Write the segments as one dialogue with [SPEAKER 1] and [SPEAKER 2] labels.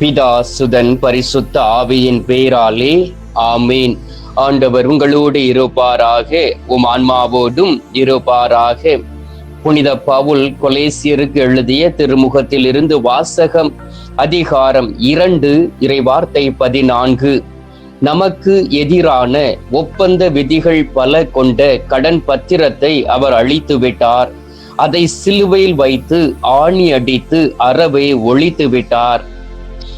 [SPEAKER 1] பிதா சுதன் பரிசுத்த ஆவியின் பேராலே ஆமீன். ஆண்டவர் உங்களோடு இருப்பாராக உம் ஆன்மாவோடும் இருப்பாராக. புனித பவுல் கொலேசியருக்கு எழுதிய திருமுகத்தில் இருந்து வாசகம் அதிகாரம் இரண்டு இறைவார்த்தை பதினான்கு. நமக்கு எதிரான ஒப்பந்த விதிகள் பல கொண்ட கடன் பத்திரத்தை அவர் அழித்து விட்டார் அதை சிலுவையில் வைத்து ஆணி அடித்து அறவே ஒழித்து விட்டார்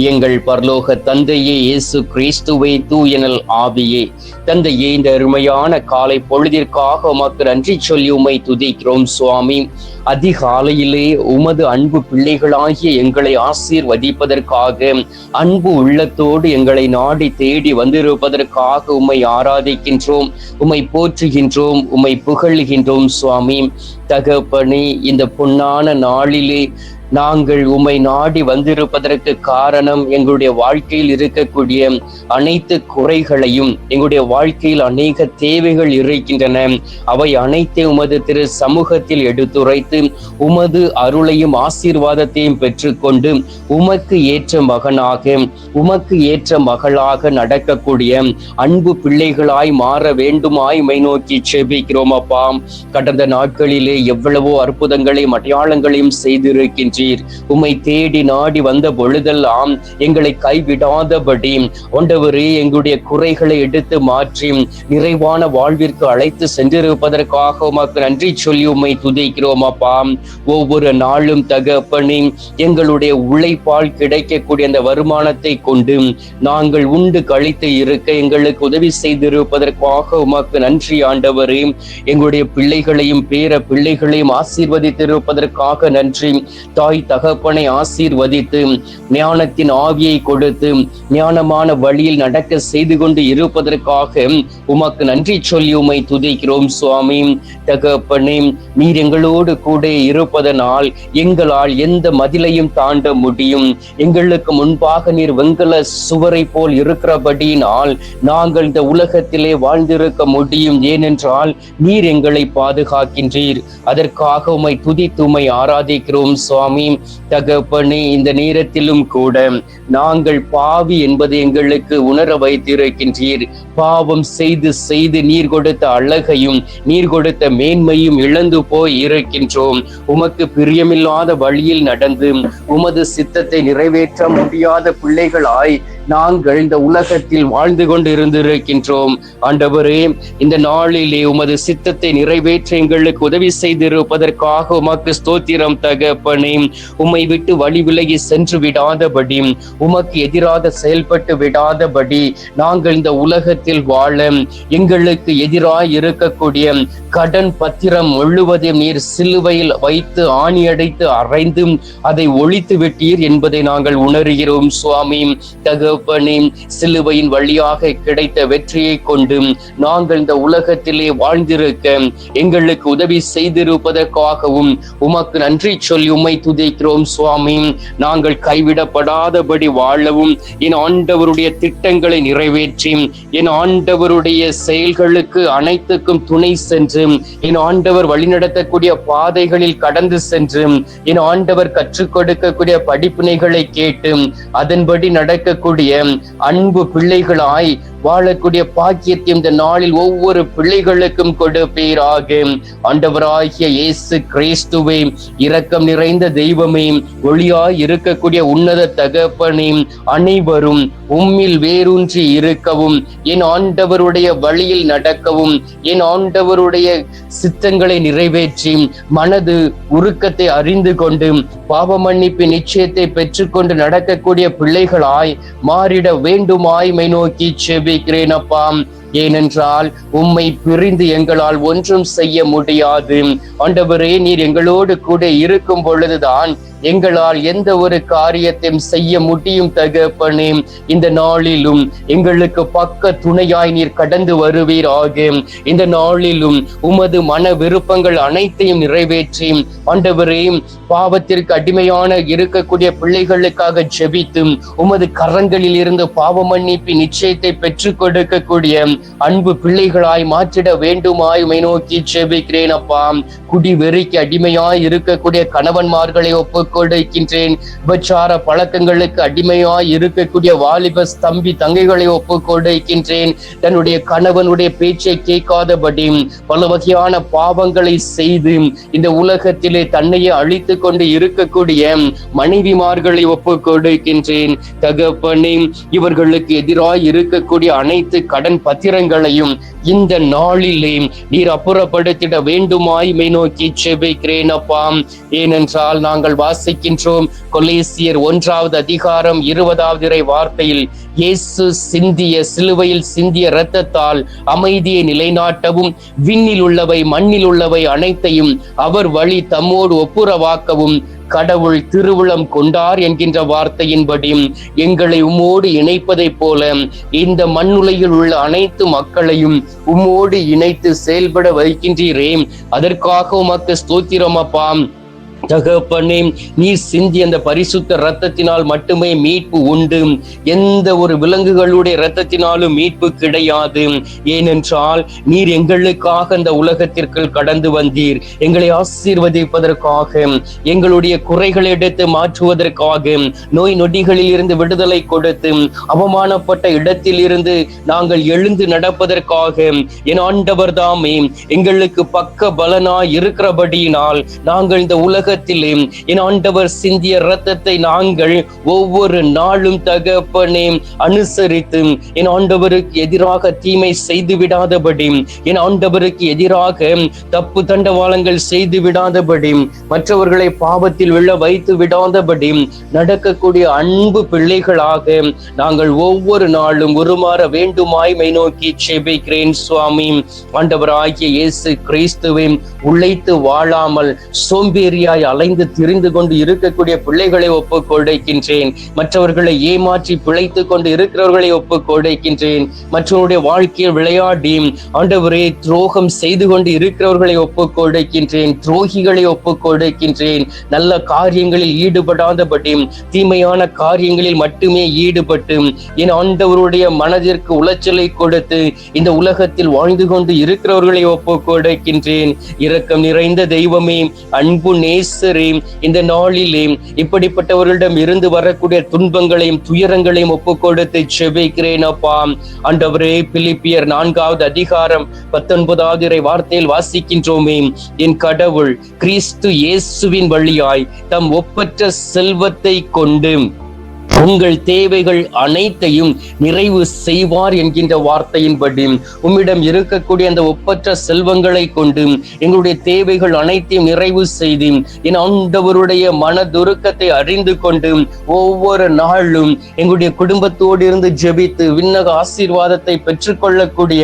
[SPEAKER 1] எங்கள் பரலோக தந்தையே இயேசு கிறிஸ்துவை தூயனல் ஆவியே. தந்தையே இந்த அருமையான காலை பொழுதிற்காக உமக்கு நன்றி சொல்லி உமை துதிக்கிறோம் சுவாமி. அதிகாலையிலே உமது அன்பு பிள்ளைகளாகிய எங்களை ஆசீர்வதிப்பதற்காக அன்பு உள்ளத்தோடு எங்களை நாடி தேடி வந்திருப்பதற்காக உம்மை ஆராதிக்கின்றோம் உம்மை போற்றுகின்றோம் உம்மை புகழ்கின்றோம் சுவாமி. தகப்பனே இந்த பொன்னான நாளிலே நாங்கள் உமை நாடி வந்திருப்பதற்கு காரணம் எங்களுடைய வாழ்க்கையில் இருக்கக்கூடிய அனைத்து குறைகளையும் எங்களுடைய வாழ்க்கையில் அநேக தேவைகள் இருக்கின்றன. அவை அனைத்தை உமது திரு சமூகத்தில் எடுத்துரைத்து உமது அருளையும் ஆசீர்வாதத்தையும் பெற்றுக்கொண்டு உமக்கு ஏற்ற மகனாக உமக்கு ஏற்ற மகளாக நடக்கக்கூடிய அன்பு பிள்ளைகளாய் மாற வேண்டுமாய் மை நோக்கி செபிக்கிறோம் அப்பா. கடந்த நாட்களிலே எவ்வளவோ அற்புதங்களையும் அடையாளங்களையும் செய்திருக்கின்ற செய்கின்றீர் உம்மை தேடி நாடி வந்த பொழுதெல்லாம் எங்களை கைவிடாதபடி ஒன்றவரே எங்களுடைய குறைகளை எடுத்து மாற்றி நிறைவான வாழ்விற்கு அழைத்து சென்றிருப்பதற்காக உமக்கு நன்றி சொல்லி உம்மை துதிக்கிறோம் அப்பா. ஒவ்வொரு நாளும் தகப்பனி எங்களுடைய உழைப்பால் கிடைக்கக்கூடிய அந்த வருமானத்தை கொண்டு நாங்கள் உண்டு கழித்து இருக்க எங்களுக்கு உதவி செய்திருப்பதற்காக உமக்கு நன்றி ஆண்டவரே. எங்களுடைய பிள்ளைகளையும் பேர பிள்ளைகளையும் ஆசீர்வதித்திருப்பதற்காக நன்றி. தாய் தகப்பனை ஆசீர்வதித்து ஞானத்தின் ஆவியை கொடுத்து ஞானமான வழியில் நடக்க செய்து கொண்டு இருப்பதற்காக உமக்கு நன்றி சொல்லி உமை துதிக்கிறோம் சுவாமி. தகப்பனே நீர் எங்களோடு கூட இருப்பதனால் எங்களால் எந்த மதிலையும் தாண்ட முடியும். எங்களுக்கு முன்பாக நீர் வெங்கல சுவரை போல் இருக்கிறபடியினால் நாங்கள் இந்த உலகத்திலே வாழ்ந்திருக்க முடியும். ஏனென்றால் நீர் எங்களை பாதுகாக்கின்றீர். அதற்காக உமை துதித்து உமை ஆராதிக்கிறோம் சுவாமி. சுவாமி தகப்பனே இந்த நேரத்திலும் கூட நாங்கள் பாவி என்பது எங்களுக்கு உணர வைத்திருக்கின்றீர். பாவம் செய்து செய்து நீர் கொடுத்த அழகையும் நீர் கொடுத்த மேன்மையும் இழந்து போய் இருக்கின்றோம். உமக்கு பிரியமில்லாத வழியில் நடந்து உமது சித்தத்தை நிறைவேற்ற முடியாத பிள்ளைகளாய் நாங்கள் இந்த உலகத்தில் வாழ்ந்து கொண்டு இருந்திருக்கின்றோம் ஆண்டவரே இந்த நாளிலே உமது சித்தத்தை நிறைவேற்ற எங்களுக்கு உதவி செய்திருப்பதற்காக உமக்கு ஸ்தோத்திரம் தகப்பனே. உம்மை விட்டு வழி விலகி சென்று விடாதபடி உமக்கு எதிராக செயல்பட்டு விடாதபடி நாங்கள் இந்த உலகத்தில் வாழ எங்களுக்கு எதிராய் இருக்கக்கூடிய கடன் பத்திரம் முழுவதையும் நீர் சிலுவையில் வைத்து ஆணி அடைத்து அதை ஒழித்து விட்டீர் என்பதை நாங்கள் உணர்கிறோம் சுவாமி. தகப்பனே சிலுவையின் வழியாக கிடைத்த வெற்றியை கொண்டு நாங்கள் இந்த உலகத்திலே வாழ்ந்திருக்க எங்களுக்கு உதவி செய்திருப்பதற்காகவும் உமக்கு நன்றி சொல்லி உம்மை துதிக்கிறோம் சுவாமி. நாங்கள் கைவிடப்படாதபடி வாழவும் என் ஆண்டவருடைய திட்டங்களை நிறைவேற்றி என் ஆண்டவருடைய செயல்களுக்கு அனைத்துக்கும் துணை சென்று என் ஆண்டவர் வழிநடத்தக்கூடிய பாதைகளில் கடந்து சென்று என் ஆண்டவர் கற்றுக் கொடுக்கக்கூடிய படிப்பினைகளை கேட்டு அதன்படி நடக்கக்கூடிய அன்பு பிள்ளைகளாய் வாழக்கூடிய பாக்கியத்தை இந்த நாளில் ஒவ்வொரு பிள்ளைகளுக்கும் கொடுப்பீராக. ஆண்டவராகிய இயேசு கிறிஸ்துவே இரக்கம் நிறைந்த தெய்வமே ஒளியாய் இருக்கக்கூடிய உன்னத தகப்பனே அனைவரும் உம்மில் வேரூன்றி இருக்கவும் என் ஆண்டவருடைய வழியில் நடக்கவும் என் ஆண்டவருடைய சித்தங்களை நிறைவேற்றி மனது உருக்கத்தை அறிந்து கொண்டு பாவ மன்னிப்பு நிச்சயத்தை பெற்றுக்கொண்டு நடக்கக்கூடிய பிள்ளைகளாய் மாறிட வேண்டுமாய்மை நோக்கி செபிக்கிறேன் அப்பா ஏனென்றால் உம்மை பிரிந்து எங்களால் ஒன்றும் செய்ய முடியாது. ஆண்டவரே நீர் எங்களோடு கூட இருக்கும் பொழுதுதான் எங்களால் எந்த ஒரு காரியத்தையும் செய்ய முடியும் தகப்பனே இந்த நாளிலும் எங்களுக்கு பக்க துணையாய் நீர் கடந்து வருவீராக. இந்த நாளிலும் உமது மன விருப்பங்கள் அனைத்தையும் நிறைவேற்றி ஆண்டவரே பாவத்திற்கு அடிமையான இருக்கக்கூடிய பிள்ளைகளுக்காக ஜெபித்து உமது கரங்களில் இருந்து பாவ மன்னிப்பு நிச்சயத்தை பெற்றுக் கொடுக்கக்கூடிய அன்பு பிள்ளைகளாய் மாற்றிட வேண்டுமாய் நோக்கி ஜெபிக்கிறேன் அப்பா. குடி வெறிக்கு அடிமையாய் இருக்கக்கூடிய கணவன்மார்களை ஒப்பு ஒப்புக்கொண்டிருக்கின்றேன் விபச்சார பழக்கங்களுக்கு அடிமையாய் இருக்கக்கூடிய வாலிப தம்பி தங்கைகளை ஒப்புக்கொண்டிருக்கின்றேன் தன்னுடைய கணவனுடைய பேச்சை கேட்காதபடி பல வகையான பாவங்களை செய்து இந்த உலகத்திலே தன்னையே அழித்து கொண்டு இருக்கக்கூடிய மனைவிமார்களை ஒப்புக்கொண்டிருக்கின்றேன் தகப்பனே இவர்களுக்கு எதிராய் இருக்கக்கூடிய அனைத்து கடன் பத்திரங்களையும் இந்த நாளிலே நீர் அப்புறப்படுத்திட வேண்டுமாய் மை நோக்கி செபிக்கிறேன் அப்பா. ஏனென்றால் நாங்கள் வாச வாசிக்கின்றோம். கொலேசியர் ஒன்றாவது அதிகாரம் இருபதாவது இறை வார்த்தையில் இயேசு சிந்திய சிலுவையில் சிந்திய இரத்தத்தால் அமைதியை நிலைநாட்டவும் விண்ணில் உள்ளவை மண்ணில் உள்ளவை அனைத்தையும் அவர் வழி தம்மோடு ஒப்புரவாக்கவும் கடவுள் திருவுளம் கொண்டார் என்கின்ற வார்த்தையின்படி எங்களை உம்மோடு இணைப்பதைப் போல இந்த மண்ணுலையில் உள்ள அனைத்து மக்களையும் உம்மோடு இணைத்து செயல்பட வைக்கின்றீரே. அதற்காக உமக்கு ஸ்தோத்திரம் அப்பாம் தகப்பனே நீர் சிந்தி அந்த பரிசுத்த ரத்தத்தினால் மட்டுமே மீட்பு உண்டு. எந்த ஒரு விலங்குகளுடைய ரத்தத்தினாலும் மீட்பு கிடையாது. ஏனென்றால் நீர் எங்களுக்காக அந்த உலகத்திற்கு கடந்து வந்தீர். எங்களை ஆசீர்வதிப்பதற்காக எங்களுடைய குறைகளை எடுத்து மாற்றுவதற்காக நோய் நொடிகளில் இருந்து விடுதலை கொடுத்து அவமானப்பட்ட இடத்தில் இருந்து நாங்கள் எழுந்து நடப்பதற்காக என் ஆண்டவர் தாமே எங்களுக்கு பக்க பலனாய் இருக்கிறபடியினால் நாங்கள் இந்த உலக உலகத்திலே என் ஆண்டவர் சிந்திய ரத்தத்தை நாங்கள் ஒவ்வொரு நாளும் தகப்பனே அனுசரித்து என் ஆண்டவருக்கு எதிராக தீமை செய்து விடாதபடி என் ஆண்டவருக்கு எதிராக தப்பு தண்டவாளங்கள் செய்து விடாதபடி மற்றவர்களை பாவத்தில் விழ வைத்து விடாதபடி நடக்கக்கூடிய அன்பு பிள்ளைகளாக நாங்கள் ஒவ்வொரு நாளும் உருமாற வேண்டுமாய் மை நோக்கி செபிக்கிறேன் சுவாமி. ஆண்டவராகிய இயேசு கிறிஸ்துவை உழைத்து வாழாமல் சோம்பேறியாய் அலைந்து திரிந்து கொண்டு இருக்கக்கூடிய பிள்ளைகளை ஒப்புக் கொடுக்கின்றேன். மற்றவர்களை ஏமாற்றி பிழைத்து கொண்டு இருக்கிறவர்களை ஒப்புக் கொடுக்கின்றேன். மற்றவருடைய வாழ்க்கையில் விளையாடி ஆண்டவரே துரோகம் செய்து கொண்டு இருக்கிறவர்களை ஒப்புக் கொடுக்கின்றேன். துரோகிகளை ஒப்புக் கொடுக்கின்றேன். நல்ல காரியங்களில் ஈடுபடாதபடி தீமையான காரியங்களில் மட்டுமே ஈடுபட்டு என் ஆண்டவருடைய மனதிற்கு உளைச்சலை கொடுத்து இந்த உலகத்தில் வாழ்ந்து கொண்டு இருக்கிறவர்களை ஒப்புக் கொடுக்கின்றேன். இரக்கம் நிறைந்த தெய்வமே அன்பு நேச நேசரே இந்த நாளிலே இப்படிப்பட்டவர்களிடம் இருந்து வரக்கூடிய துன்பங்களையும் துயரங்களையும் ஒப்பு கொடுத்து செபிக்கிறேன் அப்பா. அண்டவரே பிலிப்பியர் நான்காவது அதிகாரம் பத்தொன்பதாவது இறை வார்த்தையில் வாசிக்கின்றோமே என் கடவுள் கிறிஸ்து இயேசுவின் வழியாய் தம் ஒப்பற்ற செல்வத்தை கொண்டு உங்கள் தேவைகள் அனைத்தையும் நிறைவு செய்வார் என்கின்ற வார்த்தையின்படி உம்மிடம் இருக்கக்கூடிய அந்த ஒப்பற்ற செல்வங்களை கொண்டு எங்களுடைய தேவைகள் அனைத்தையும் நிறைவு செய்து என் ஆண்டவருடைய மனதுருக்கத்தை அறிந்து கொண்டு ஒவ்வொரு நாளும் எங்களுடைய குடும்பத்தோடு இருந்து ஜெபித்து விண்ணக ஆசீர்வாதத்தை பெற்றுக்கொள்ளக்கூடிய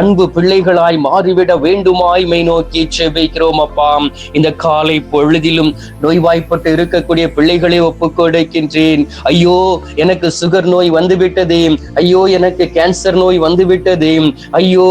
[SPEAKER 1] அன்பு பிள்ளைகளாய் மாறிவிட வேண்டுமாய் மை நோக்கி ஜெபிக்கிறோம் அப்பா. இந்த காலை பொழுதிலும் நோய்வாய்ப்பட்டு இருக்கக்கூடிய பிள்ளைகளை ஒப்புக்கொடுக்கின்றேன். ஐயோ ஐயோ எனக்கு சுகர் நோய் வந்துவிட்டதே. ஐயோ எனக்கு கேன்சர் நோய் வந்துவிட்டதே. ஐயோ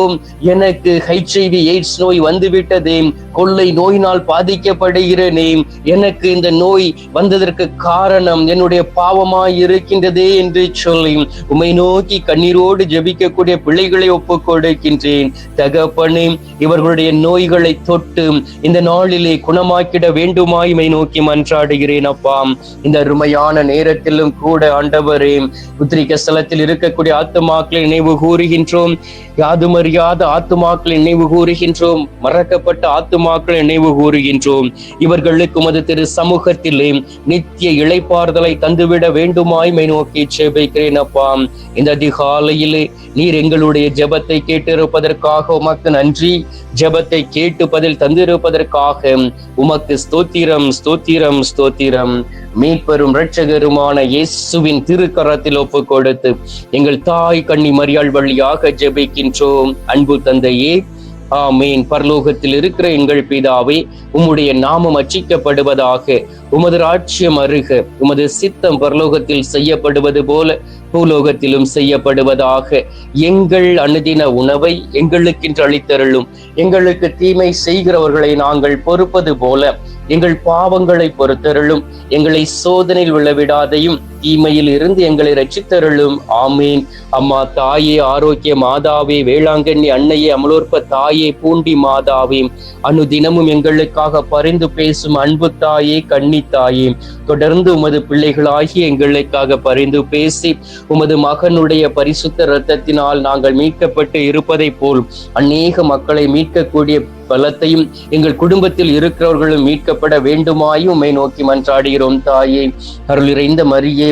[SPEAKER 1] எனக்கு ஹெச்ஐவி எய்ட்ஸ் நோய் வந்துவிட்டதே. கொள்ளை நோயினால் பாதிக்கப்படுகிறேனே. எனக்கு இந்த நோய் வந்ததற்கு காரணம் என்னுடைய பாவமாய் இருக்கின்றதே என்று சொல்லி உமை நோக்கி கண்ணீரோடு ஜபிக்கக்கூடிய பிள்ளைகளை ஒப்புக் கொடுக்கின்றேன். தகப்பனே இவர்களுடைய நோய்களை தொட்டு இந்த நாளிலே குணமாக்கிட வேண்டுமாய் மை நோக்கி மன்றாடுகிறேன் அப்பா. இந்த அருமையான நேரத்திலும் கூட ஆண்டவரே உத்திரிக்க ஸ்தலத்தில் இருக்கக்கூடிய ஆத்துமாக்களை நினைவு கூறுகின்றோம். யாதுமறியாத ஆத்துமாக்களை நினைவு கூறுகின்றோம். மறக்கப்பட்ட ஆத்துமாக்களை நினைவு கூறுகின்றோம். இவர்களுக்கு மது திரு சமூகத்திலே நித்திய இளைப்பாறுதலை தந்துவிட வேண்டுமாய் மை நோக்கி செபிக்கிறேன் அப்பா. இந்த அதிகாலையிலே நீர் எங்களுடைய ஜெபத்தை கேட்டிருப்பதற்காக உமக்கு நன்றி. ஜெபத்தை கேட்டு பதில் தந்திருப்பதற்காக உமக்கு ஸ்தோத்திரம் ஸ்தோத்திரம் ஸ்தோத்திரம். மீட்பெரும் இரட்சகருமான இயேசுவின் திருக்கரத்தில் ஒப்பு கொடுத்து எங்கள் தாய் கண்ணி மரியாள் வழியாக ஜெபிக்கின்றோம். அன்பு தந்தையே ஆமீன். பரலோகத்தில் இருக்கிற எங்கள் பிதாவே உம்முடைய நாமம் அச்சிக்கப்படுவதாக உமது ராட்சியம் அருக உமது சித்தம் பரலோகத்தில் செய்யப்படுவது போல பூலோகத்திலும் செய்யப்படுவதாக எங்கள் அனுதின உணவை எங்களுக்கென்று அளித்தருளும். எங்களுக்கு தீமை செய்கிறவர்களை நாங்கள் பொறுப்பது போல எங்கள் பாவங்களை பொறுத்தருளும். எங்களை சோதனையில் விழவிடாதையும் தீமையில் இருந்து எங்களை ரட்சித்தருளும் ஆமீன். அம்மா தாயே ஆரோக்கிய மாதாவே வேளாங்கண்ணி அன்னையே அமலோற்ப தாயே பூண்டி மாதாவே அனுதினமும் எங்களுக்காக பரிந்து பேசும் அன்பு தாயே கன்னி தாயே தொடர்ந்து உமது பிள்ளைகளாகி எங்களுக்காக பரிந்து பேசி உமது மகனுடைய பரிசுத்த இரத்தத்தினால் நாங்கள் மீட்கப்பட்டு இருப்பதை போல் அநேக மக்களை மீட்கக்கூடிய பலத்தையும் எங்கள் குடும்பத்தில் இருக்கிறவர்களும் மீட்கப்பட வேண்டுமாயும் உம்மை நோக்கி மன்றாடுகிறோம் தாயே. அருள் இறைந்த மரியே